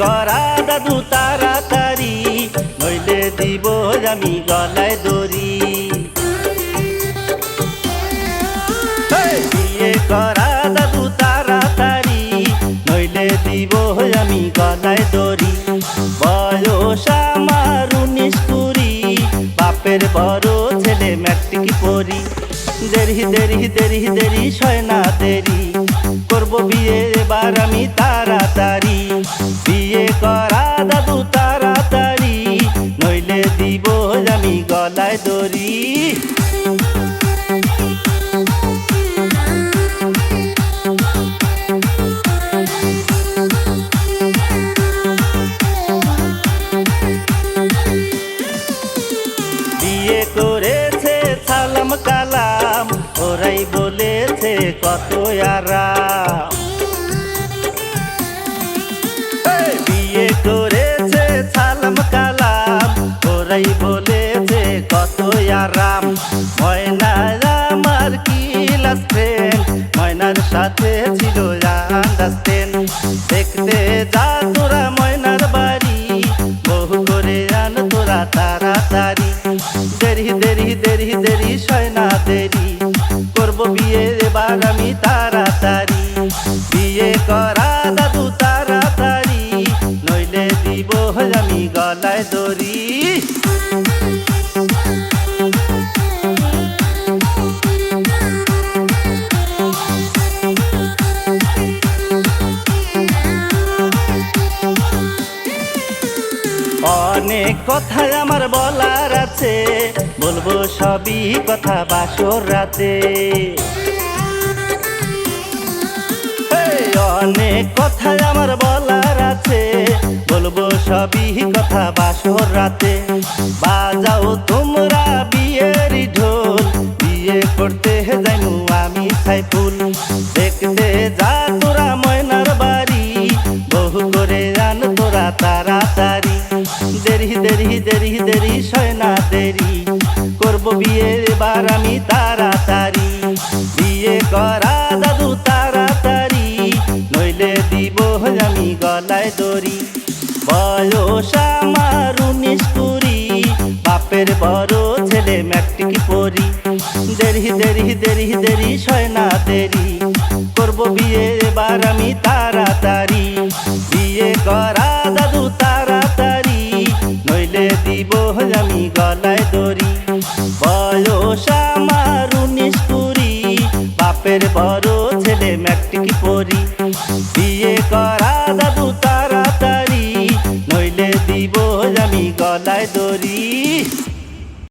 করা দাদু তাড়াতাড়ি, নইলে দিব আমি গলায় দড়ি। বিয়ে করা দাদু তাড়াতাড়ি, নইলে দিব আমি গলায় দড়ি। বয়স আমার উনিশ কুড়ি, বাপের বড় ছেলে ম্যাট্রিক পড়ি। দেরি দেরি দেরি দেরি, সয় না দেরি। করব বিয়ে এবার আমি তাড়াতাড়ি। বিয়ে করা দাদু তাড়াতাড়ি, নইলে দিব আমি গলায় দড়ি। বিয়ে করেছে সালাম কালাম, ওরাই বলেছে কত আরাম। দেখতে যা তোরা ময়নার বাড়ি। বহু করে আন তোরা তাড়াতাড়ি। দেরি দেরি দেরি দেরি সয় না দেরি। করব বিয়ে এবার আমি তাড়াতাড়ি। বিয়ে করা দাদু তাড়াতাড়ি। নইলে দিব আমি গলায় দড়ি। অনেক কথা আমার বলার আছে। বলব সবই কথা বাসর রাতে। অনেক কথাই আমার বলার আছে। বলব সবই কথা বাসর রাতে। বাজাও তোমরা বিয়ের ঢোল। বিয়ে করতে যাইমু আমি সাইফুল। দেখতে যা তোরা ময়নার বাড়ি। বহু করে আন তোরা তাড়াতাড়ি। দেরি দেরি দেরি, সয় না দেরি। করব বিয়ে, এবার আমি তাড়াতাড়ি। বিয়ে করা দাদু তাড়াতাড়ি, নইলে দিব আমি গলায় দড়ি। বয়স আমার উনিশ কুড়ি, বাপের বড় ছেলে ম্যাট্রিক পড়ি। দেরি দেরি দেরি দেরি, সয় না দেরি। করব বিয়ে, এবার আমি তাড়াতাড়ি বাপের বড় ছেলে ম্যাট্রিক পড়ি।